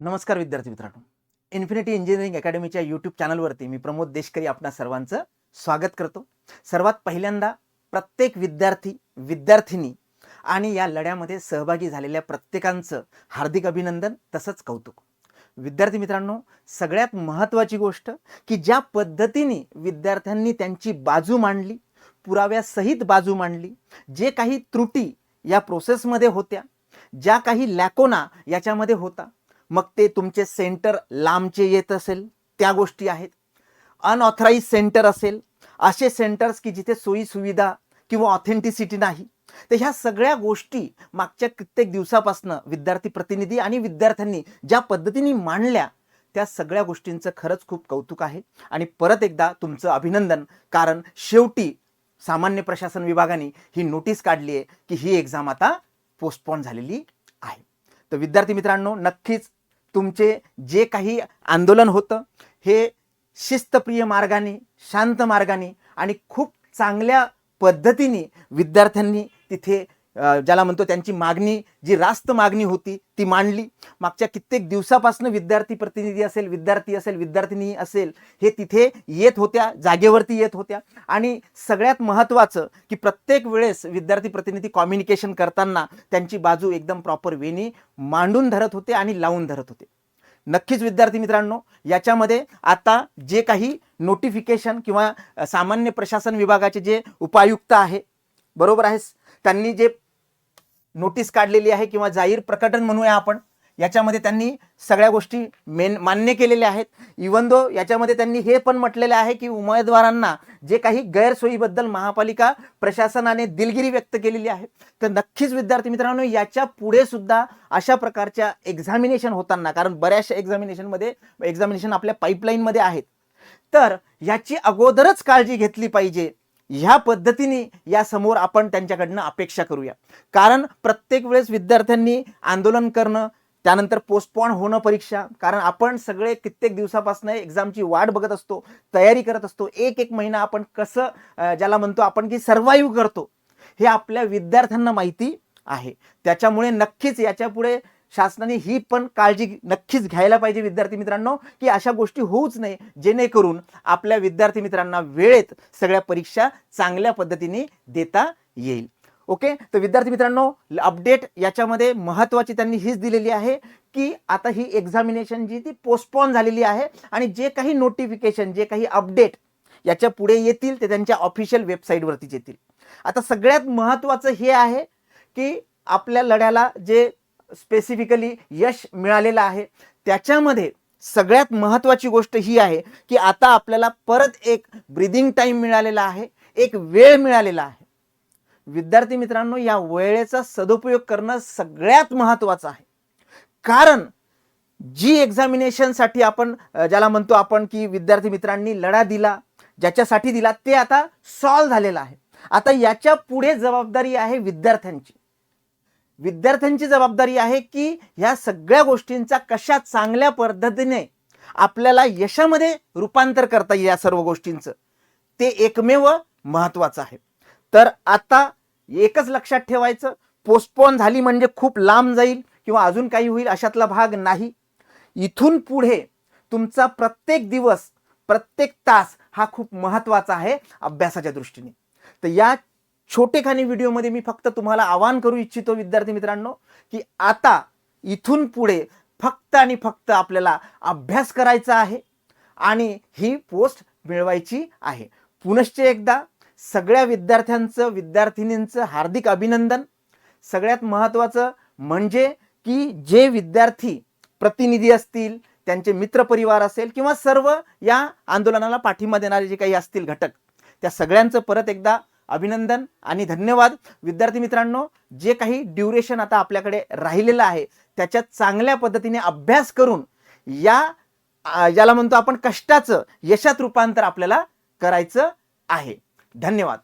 नमस्कार विद्यार्थी मित्रांनो. इन्फिनिटी इंजिनिअरिंग अकॅडमीच्या यूट्यूब चॅनलवरती मी प्रमोद देशकरी आपणा सर्वांचं स्वागत करतो. सर्वात पहिल्यांदा प्रत्येक विद्यार्थी विद्यार्थिनी आणि या लढ्यामध्ये सहभागी झालेल्या प्रत्येकांचं हार्दिक अभिनंदन तसंच कौतुक. विद्यार्थी मित्रांनो सगळ्यात महत्त्वाची गोष्ट की ज्या पद्धतीने विद्यार्थ्यांनी त्यांची बाजू मांडली पुराव्यासहित बाजू मांडली जे काही त्रुटी या प्रोसेसमध्ये होत्या ज्या काही लॅकोना याच्यामध्ये होता मग ते तुमचे सेंटर लांबचे येत असेल त्या गोष्टी आहेत. अनऑथराईज सेंटर असेल असे सेंटर्स की जिथे सोयीसुविधा किंवा ऑथेंटिसिटी नाही. तर ह्या सगळ्या गोष्टी मागच्या कित्येक दिवसापासनं विद्यार्थी प्रतिनिधी आणि विद्यार्थ्यांनी ज्या पद्धतीने मांडल्या त्या सगळ्या गोष्टींचं खरंच खूप कौतुक आहे. आणि परत एकदा तुमचं अभिनंदन कारण शेवटी सामान्य प्रशासन विभागाने ही नोटीस काढली आहे की ही एक्झाम आता पोस्टपोन झालेली आहे. तर विद्यार्थी मित्रांनो नक्कीच तुमचे जे काही आंदोलन होतं हे शिस्तप्रिय मार्गाने शांत मार्गाने आणि खूप चांगल्या पद्धतीने विद्यार्थ्यांनी तिथे ज्याला म्हणतो त्यांची मागणी जी रास्त मागणी होती ती मांडली. मागच्या कित्येक दिवसापासून विद्यार्थी प्रतिनिधी असेल विद्यार्थी असेल विद्यार्थिनी असेल हे तिथे येत होत्या जागेवरती येत होत्या. आणि सगळ्यात महत्त्वाचं की प्रत्येक वेळेस विद्यार्थी प्रतिनिधी कॉम्युनिकेशन करताना त्यांची बाजू एकदम प्रॉपर वेनी मांडून धरत होते आणि लावून धरत होते. नक्कीच विद्यार्थी मित्रांनो याच्यामध्ये आता जे काही नोटिफिकेशन किंवा सामान्य प्रशासन विभागाचे जे उपायुक्त आहे बरोबर आहे त्यांनी जे नोटीस काढलेली आहे किंवा जाहीर प्रकटन म्हणूया आपण याच्यामध्ये त्यांनी सगळ्या गोष्टी मेन मान्य केलेल्या आहेत. इवन दो याच्यामध्ये त्यांनी हे पण म्हटलेलं आहे की उमेदवारांना जे काही गैरसोयीबद्दल महापालिका प्रशासनाने दिलगिरी व्यक्त केलेली आहे. तर नक्कीच विद्यार्थी मित्रांनो याच्यापुढे सुद्धा अशा प्रकारच्या एक्झामिनेशन होताना कारण बऱ्याचशा एक्झामिनेशनमध्ये एक्झामिनेशन आपल्या पाईपलाईनमध्ये आहेत. तर याची अगोदरच काळजी घेतली पाहिजे. ह्या पद्धतीने या समोर आपण त्यांच्याकडनं अपेक्षा करूया. कारण प्रत्येक वेळेस विद्यार्थ्यांनी आंदोलन करणं त्यानंतर पोस्टपॉन होणं परीक्षा कारण आपण सगळे कित्येक दिवसापासून एक्झामची वाट बघत असतो तयारी करत असतो एक एक महिना आपण कसं ज्याला म्हणतो आपण की सर्वाईव्ह करतो हे आपल्या विद्यार्थ्यांना माहिती आहे. त्याच्यामुळे नक्कीच याच्यापुढे शासनाने ही पण काळजी नक्कीच घ्यायला पाहिजे विद्यार्थी मित्रांनो की अशा गोष्टी होऊच नाही जेणेकरून आपल्या विद्यार्थी मित्रांना वेळेत सगळ्या परीक्षा चांगल्या पद्धतीने देता येईल. ओके? तर विद्यार्थी मित्रांनो अपडेट याच्यामध्ये महत्त्वाची त्यांनी हीच दिलेली आहे की आता ही एक्झामिनेशन जी ती पोस्टपॉन झालेली आहे आणि जे काही नोटिफिकेशन जे काही अपडेट याच्यापुढे येतील ते त्यांच्या ऑफिशियल वेबसाईटवरतीच येतील. आता सगळ्यात महत्त्वाचं हे आहे की आपल्या लढ्याला जे स्पेसिफिकली यश मिळालेलं आहे. त्याच्यामध्ये सगळ्यात महत्त्वाची गोष्ट ही आहे की आता आपल्याला परत एक ब्रिदिंग टाईम मिळालेला आहे एक वेळ मिळालेला आहे. विद्यार्थी मित्रांनो या वेळेचा सदुपयोग करणं सगळ्यात महत्त्वाचं आहे. कारण जी एक्झामिनेशनसाठी आपण ज्याला म्हणतो आपण की विद्यार्थी मित्रांनी लढा दिला ज्याच्यासाठी दिला ते आता सॉल्व झालेलं आहे. आता याच्यापुढे जबाबदारी आहे विद्यार्थ्यांची. विद्यार्थ्यांची जबाबदारी आहे की ह्या सगळ्या गोष्टींचा कशा चांगल्या पद्धतीने आपल्याला यशामध्ये रूपांतर करता येईल या सर्व गोष्टींचं. ते एकमेव महत्त्वाचं आहे. तर आता एकच लक्षात ठेवायचं पोस्टपोन झाली म्हणजे खूप लांब जाईल किंवा अजून काही होईल अशातला भाग नाही. इथून पुढे तुमचा प्रत्येक दिवस प्रत्येक तास हा खूप महत्त्वाचा आहे अभ्यासाच्या दृष्टीने. तर या छोटेखानी व्हिडिओमध्ये मी फक्त तुम्हाला आवाहन करू इच्छितो विद्यार्थी मित्रांनो की आता इथून पुढे फक्त आणि फक्त आपल्याला अभ्यास करायचा आहे आणि ही पोस्ट मिळवायची आहे. पुनश्च एकदा सगळ्या विद्यार्थ्यांचं विद्यार्थिनींचं हार्दिक अभिनंदन. सगळ्यात महत्त्वाचं म्हणजे की जे विद्यार्थी प्रतिनिधी असतील त्यांचे मित्रपरिवार असेल किंवा सर्व या आंदोलनाला पाठिंबा देणारे जे काही असतील घटक त्या सगळ्यांचं परत एकदा अभिनंदन आणि धन्यवाद. विद्यार्थी मित्रांनो जे काही ड्युरेशन आता आपल्याकडे राहिलेलं आहे त्याच्यात चांगल्या पद्धतीने अभ्यास करून या याला ज्याला म्हणतो आपण कष्टाचं यशात रूपांतर आपल्याला करायचं आहे. धन्यवाद.